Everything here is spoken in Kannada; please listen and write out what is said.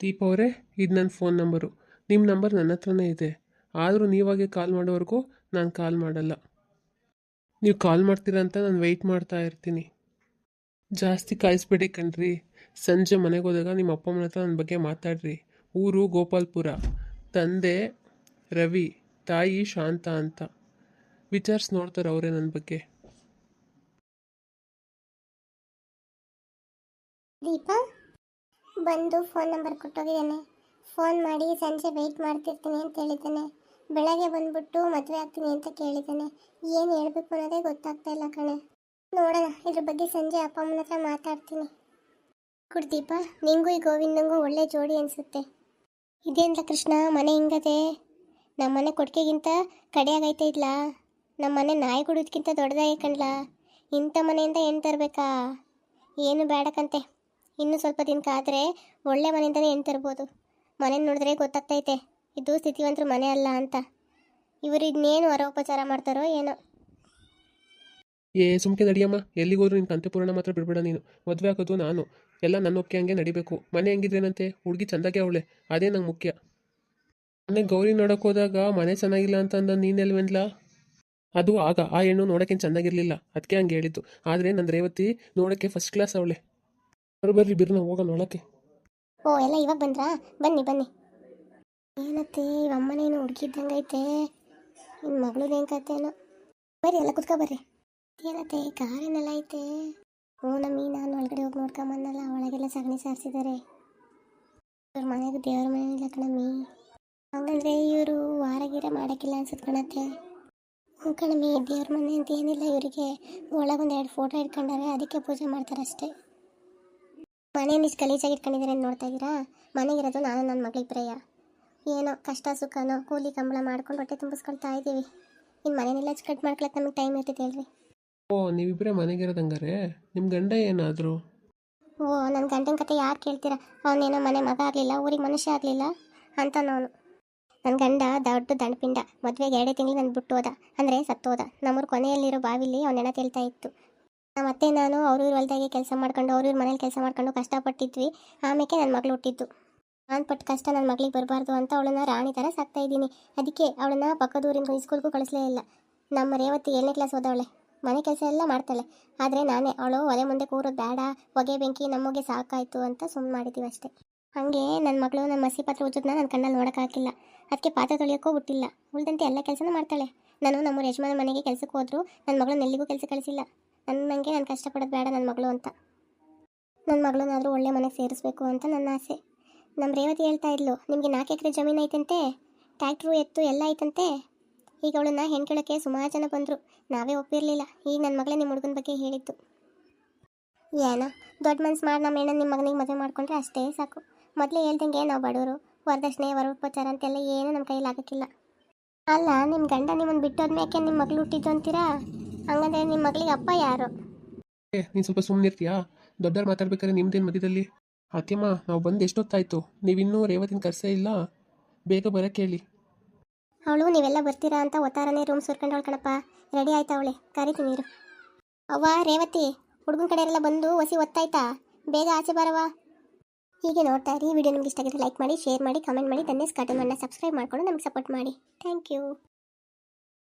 ದೀಪ ಅವರೇ ಇದು ನನ್ನ ಫೋನ್ ನಂಬರು. ನಿಮ್ಮ ನಂಬರ್ ನನ್ನ ಹತ್ರನೇ ಇದೆ. ಆದರೂ ನೀವಾಗೆ ಕಾಲ್ ಮಾಡೋವರೆಗೂ ನಾನು ಕಾಲ್ ಮಾಡಲ್ಲ. ನೀವು ಕಾಲ್ ಮಾಡ್ತೀರಾ ಅಂತ ನಾನು ವೆಯ್ಟ್ ಮಾಡ್ತಾ ಇರ್ತೀನಿ. ಜಾಸ್ತಿ ಕಾಯಿಸ್ಬೇಡಿ ಕಣ್ರಿ. ಸಂಜೆ ಮನೆಗೆ ಹೋದಾಗ ನಿಮ್ಮ ಅಪ್ಪ ಅಮ್ಮನ ಹತ್ರ ನನ್ನ ಬಗ್ಗೆ ಮಾತಾಡ್ರಿ. ಊರು ಗೋಪಾಲ್ಪುರ. ತಂದೆ ರವಿ, ತಾಯಿ ಶಾಂತ ಅಂತ. ವಿಚಾರಿಸಿ ನೋಡ್ತಾರೆ ಅವರೇ ನನ್ನ ಬಗ್ಗೆ. ದೀಪ? ಬಂದು ಫೋನ್ ನಂಬರ್ ಕೊಟ್ಟೋಗಿದ್ದಾನೆ. ಫೋನ್ ಮಾಡಿ ಸಂಜೆ ವೆಯ್ಟ್ ಮಾಡ್ತಿರ್ತೀನಿ ಅಂತ ಹೇಳಿದ್ದಾನೆ. ಬೆಳಗ್ಗೆ ಬಂದ್ಬಿಟ್ಟು ಮದುವೆ ಆಗ್ತೀನಿ ಅಂತ ಕೇಳಿದ್ದಾನೆ. ಏನು ಹೇಳಬೇಕು ಅನ್ನೋದೇ ಗೊತ್ತಾಗ್ತಾ ಇಲ್ಲ ಕಣೆ. ನೋಡೋಣ, ಇದ್ರ ಬಗ್ಗೆ ಸಂಜೆ ಅಪ್ಪ ಅಮ್ಮನ ಹತ್ರ ಮಾತಾಡ್ತೀನಿ. ಕುಡ್ದೀಪ ನಿಂಗೂ ಈ ಗೋವಿಂದಂಗೂ ಒಳ್ಳೆ ಜೋಡಿ ಅನಿಸುತ್ತೆ. ಇದೇಂತ ಕೃಷ್ಣ, ಮನೆ ಹಿಂಗದೆ. ನಮ್ಮ ಮನೆ ಕೊಟ್ಟಿಗೆಗಿಂತ ಕಡೆಯಾಗೈತೆ ಇಲ್ಲ ನಮ್ಮ ಮನೆ ನಾಯಿ ಕುಡಿಯೋದ್ಕಿಂತ ದೊಡ್ಡದಾಗಿ ಕಣ್ಲಾ? ಇಂಥ ಮನೆಯಿಂದ ಏನು ತರಬೇಕಾ? ಏನು ಬೇಡಕ್ಕಂತೆ ಇನ್ನು ಸ್ವಲ್ಪ ದಿನ ಕಾದ್ರೆ ಒಳ್ಳೆ ಮನೆಯಿಂದನೇ ಹೆಣ್ಣು ತರ್ಬೋದು ಮನೆ ನೋಡಿದ್ರೆ ಗೊತ್ತಾಗ್ತೈತೆ, ಇದು ಸ್ಥಿತಿವಂತರು ಮನೆ ಅಲ್ಲ ಅಂತ. ಇವರು ಇನ್ನೇನು ವರೋಪಚಾರ ಮಾಡ್ತಾರೋ ಏನೋ. ಏ, ಸುಮ್ಕೆ ನಡಿಯಮ್ಮ ಎಲ್ಲಿಗೋದ್ರು ನಿನ್ನ ಕಂತೆ ಪೂರ್ಣ ಮಾತ್ರ ಬಿಡಬೇಡ ನೀನು. ಮದುವೆ ಹಾಕೋದು ನಾನು. ಎಲ್ಲ ನನ್ನ ಒಪ್ಪಿಗೆ ಹಂಗೆ ನಡಿಬೇಕು. ಮನೆ ಹೆಂಗಿದ್ರೇನಂತೆ? ಹುಡುಗಿ ಚಂದಾಗೆ ಅವಳೆ. ಅದೇ ನಂಗೆ ಮುಖ್ಯ. ಮೊನ್ನೆ ಗೌರಿ ನೋಡೋಕೆ ಹೋದಾಗ ಮನೆ ಚೆನ್ನಾಗಿಲ್ಲ ಅಂತ ಅಂದ ನೀನೆಲ್ವೆನ್ಲ ಅದು ಆಗ. ಆ ಹೆಣ್ಣು ನೋಡೋಕ್ಕೇನು ಚೆನ್ನಾಗಿರಲಿಲ್ಲ ಅದಕ್ಕೆ ಹಂಗೆ ಹೇಳಿದ್ದು. ಆದರೆ ನನ್ನ ರೇವತಿ ನೋಡೋಕ್ಕೆ ಫಸ್ಟ್ ಕ್ಲಾಸ್ ಅವಳೆ. ಬರ್ರಿ ಬರ್ರಿ ಬಿರ್ನ ಹೋಗೋಣ, ಒಳಕ್ಕೆ. ಓ, ಎಲ್ಲ ಇವಾಗ ಬಂದ್ರಾ? ಬನ್ನಿ ಬನ್ನಿ. ಏನತ್ತೆ, ಇವ ಅಮ್ಮನೇನು ಹುಡುಗಿದ್ದಂಗೈತೆ. ಇನ್ನು ಮಗಳು ಕತೆನ ಬರ್ರಿ, ಎಲ್ಲ ಕುತ್ಕೊ ಬರ್ರಿ. ಏನತ್ತೆ ಕಾರೇನೆಲ್ಲ ಐತೆ. ಓ ನಮ್ಮಿ ನಾನು ಒಳಗಡೆ ಹೋಗಿ ನೋಡ್ಕೊಂಬಂದಲ್ಲ ಒಳಗೆಲ್ಲ ಸಗಣಿ ಸಾರಿಸಿದ್ದಾರೆ ಇವ್ರ ಮನೆಗೆ ದೇವ್ರ ಮನೆ ಇಲ್ಲ ಕಣಮ್ಮಿ. ಹಂಗಂದ್ರೆ ಇವರು ವಾರಗಿರ ಮಾಡೋಕ್ಕಿಲ್ಲ ಅನ್ಸುತ್ತೆ ಕಣತ್ತೆ. ಹ್ಞೂ ಕಣಮ್ಮಿ, ದೇವ್ರ ಮನೆ ಅಂತ ಏನಿಲ್ಲ ಇವರಿಗೆ. ಒಳಗೊಂದು ಎರಡು ಫೋಟೋ ಇಟ್ಕೊಂಡಾರೆ ಅದಕ್ಕೆ ಪೂಜೆ ಮಾಡ್ತಾರೆ ಅಷ್ಟೇ ಮನೆಯಲ್ಲಿ ಇಷ್ಟು ಗಲೀಜಾಗಿ ಇಟ್ಕೊಂಡಿದ್ದಾರೆ ಅಂತ ನೋಡ್ತಾ ಇದ್ದೀರಾ? ಮನೆಗಿರೋದು ನಾನು ನನ್ನ ಮಗಳಿಬ್ರಯ್ಯ ಏನೋ ಕಷ್ಟ ಸುಖನೋ ಕೂಲಿ ಕಂಬಳ ಮಾಡ್ಕೊಂಡು ಹೊಟ್ಟೆ ತುಂಬಿಸ್ಕೊಳ್ತಾ ಇದ್ದೀವಿ. ಇನ್ನು ಮನೆಯೆಲ್ಲ ಕಟ್ ಮಾಡ್ಕೊಳಕ್ಕೆ ನಮಗೆ ಟೈಮ್ ಇರ್ತೈತೆ ಹೇಳ್ರಿ. ಓ ನೀವಿಬ್ಬರೇ ಮನೆಗಿರೋದಂಗಾರೆ ನಿಮ್ಮ ಗಂಡ ಏನಾದರೂ? ಓ ನನ್ನ ಗಂಡನ ಕತೆ ಯಾರು ಕೇಳ್ತೀರಾ? ಅವನೇನೋ ಮನೆ ಮಗ ಆಗಲಿಲ್ಲ ಊರಿಗೆ ಮನುಷ್ಯ ಆಗಲಿಲ್ಲ ಅಂತ ನಾನು. ನನ್ನ ಗಂಡ ದೊಡ್ಡ ದಂಡಪಿಂಡ. ಮದುವೆಗೆ ಎರಡೇ ತಿಂಗಳು ನಾನು ಬಿಟ್ಟು ಹೋದ. ಅಂದರೆ ಸತ್ತೋದ. ನಮ್ಮೂರು ಕೊನೆಯಲ್ಲಿರೋ ಬಾವಿಲಿ ಅವನೆನ ತೇಳ್ತಾ ಇತ್ತು. ನಮ್ಮ ಅತ್ತೆ ನಾನು ಅವ್ರ ಹೊಲ್ದಾಗೆ ಕೆಲಸ ಮಾಡ್ಕೊಂಡು, ಅವ್ರ ಮನೇಲಿ ಕೆಲಸ ಮಾಡ್ಕೊಂಡು ಕಷ್ಟಪಟ್ಟಿದ್ವಿ. ಆಮೇಲೆ ನನ್ನ ಮಗಳು ಹುಟ್ಟಿದ್ದು. ನಾನು ಪಟ್ಟು ಕಷ್ಟ ನನ್ನ ಮಗಳಿಗೆ ಬರಬಾರ್ದು ಅಂತ ಅವಳನ್ನ ರಾಣಿ ಥರ ಸಾಕ್ತಾ ಇದ್ದೀನಿ. ಅದಕ್ಕೆ ಅವಳನ್ನ ಪಕ್ಕದೂರಿನ ಸ್ಕೂಲ್ಗೂ ಕಳಿಸ್ಲೇ ಇಲ್ಲ. ನಮ್ಮ ರೇವತಿ ಏಳನೇ ಕ್ಲಾಸ್ ಓದವಳೆ. ಮನೆ ಕೆಲಸ ಎಲ್ಲ ಮಾಡ್ತಾಳೆ. ಆದರೆ ನಾನೇ ಅವಳು ಒಲೆ ಮುಂದೆ ಕೂರೋದು ಬೇಡ, ಹೊಗೆ ಬೆಂಕಿ ನಮಗೆ ಸಾಕಾಯಿತು ಅಂತ ಸುಮ್ಮನೆ ಮಾಡಿದ್ದೀವಿ ಅಷ್ಟೇ. ಹಾಗೆ ನನ್ನ ಮಗಳು ನನ್ನ ಮಸಿ ಪಾತ್ರ ಉಜ್ಜೋದನ್ನ ನನ್ನ ಕಣ್ಣಲ್ಲಿ ನೋಡೋಕ್ಕಾಗಿಲ್ಲ ಅದಕ್ಕೆ ಪಾತ್ರೆ ತೊಳೆಯೋಕ್ಕೂ ಬಿಟ್ಟಿಲ್ಲ ಉಳಿದಂತೆ ಎಲ್ಲ ಕೆಲಸನೂ ಮಾಡ್ತಾಳೆ. ನಾನು ನಮ್ಮ ಯಜಮಾನ ಮನೆಗೆ ಕೆಲಸಕ್ಕೆ ಹೋದ್ರು ನನ್ನ ಮಗಳು ಎಲ್ಲಿಗೂ ಕೆಲಸ ಕಳಿಸಿಲ್ಲ. ನನ್ನ ನನಗೆ ನಾನು ಕಷ್ಟಪಡೋದು ಬೇಡ ನನ್ನ ಮಗಳು ಅಂತ. ನನ್ನ ಮಗಳನ್ನಾದರೂ ಒಳ್ಳೆ ಮನೆಗೆ ಸೇರಿಸ್ಬೇಕು ಅಂತ ನನ್ನ ಆಸೆ. ನಮ್ಮ ರೇವತಿ ಹೇಳ್ತಾ ಇದ್ಲು, ನಿಮಗೆ ನಾಲ್ಕು ಎಕರೆ ಜಮೀನು ಐತಂತೆ? ಟ್ಯಾಕ್ಟ್ರು, ಎತ್ತು ಎಲ್ಲ ಐತಂತೆ? ಈಗ ಅವಳನ್ನ ಹೆಣ್ಕೆಳಕ್ಕೆ ಸುಮಾರು ಜನ ಬಂದರು. ನಾವೇ ಒಪ್ಪಿರಲಿಲ್ಲ. ಈಗ ನನ್ನ ಮಗಳೇ ನಿಮ್ಮ ಹುಡುಗನ ಬಗ್ಗೆ ಹೇಳಿದ್ದು. ಏನೋ, ದೊಡ್ಡ ಮನ್ಸು ಮಾಡಿ ನಮ್ಮ ಹೆಣ್ಣನ್ನು ನಿಮ್ಮ ಮಗನಿಗೆ ಮದುವೆ ಮಾಡ್ಕೊಂಡ್ರೆ ಅಷ್ಟೇ ಸಾಕು. ಮೊದಲೇ ಹೇಳ್ದಂಗೆ ನಾವು ಬಡವರು ವರದಕ್ಷಿಣೆ ವರೋಪಚಾರ ಅಂತೆಲ್ಲ ಏನೂ ನಮ್ಮ ಕೈಯಲ್ಲಿ ಆಗೋಕ್ಕಿಲ್ಲ. ಅಲ್ಲ ನಿಮ್ಮ ಗಂಡ ನಿಮ್ಮನ್ನು ಬಿಟ್ಟೋದ್ಮೇಕೆ ನಿಮ್ಮ ಮಗಳು ಹುಟ್ಟಿದ್ದು ಅಂತೀರಾ? ಹಂಗಂದ್ರೆ ನಿಮ್ಮ ಮಗಳಿಗೆ ಅಪ್ಪ ಯಾರು? ಏ ನೀನು ಸ್ವಲ್ಪ ಸುಮ್ಮನೆ ಇರ್ತೀಯಾ? ದೊಡ್ಡವ್ರು ಮಾತಾಡ್ಬೇಕಾದ್ರೆ ನಿಮ್ದೇನು ಮಧ್ಯದಲ್ಲಿ? ಅತ್ಯಮ್ಮ ನಾವು ಬಂದು ಎಷ್ಟೊತ್ತಾಯ್ತು? ನೀವಿನ್ನೂ ರೇವತಿನ ಕರ್ಸೇ ಇಲ್ಲ? ಬೇಗ ಬರಕ್ಕೆ ಹೇಳಿ ಅವಳು ನೀವೆಲ್ಲ ಬರ್ತೀರಾ ಅಂತ ಒತ್ತಾರನೇ ರೂಮ್ ಸುರ್ಕೊಂಡವಳು ಕಣಪ್ಪ. ರೆಡಿ ಆಯ್ತಾ ಅವಳೆ? ಕರಿತೀನಿ ನೀರು ಅವ್ವ ರೇವತಿ ಹುಡುಗನ ಕಡೆಯೆಲ್ಲ ಬಂದು ಹೊಸಿ ಒತ್ತಾಯ್ತಾ? ಬೇಗ ಆಚೆ ಬರವ ಹೀಗೆ ನೋಡ್ತಾ ಇರಿ. ವಿಡಿಯೋ ನಿಮ್ಗೆ ಇಷ್ಟ ಆಗಿದ್ರೆ ಲೈಕ್ ಮಾಡಿ ಶೇರ್ ಮಾಡಿ ಕಮೆಂಟ್ ಮಾಡಿ. ಧನ್ಯಸ್ ಕಾರ್ಟೂನ್ ಸಬ್ಸ್ಕ್ರೈಬ್ ಮಾಡ್ಕೊಂಡು ನಮ್ಗೆ ಸಪೋರ್ಟ್ ಮಾಡಿ. Thank you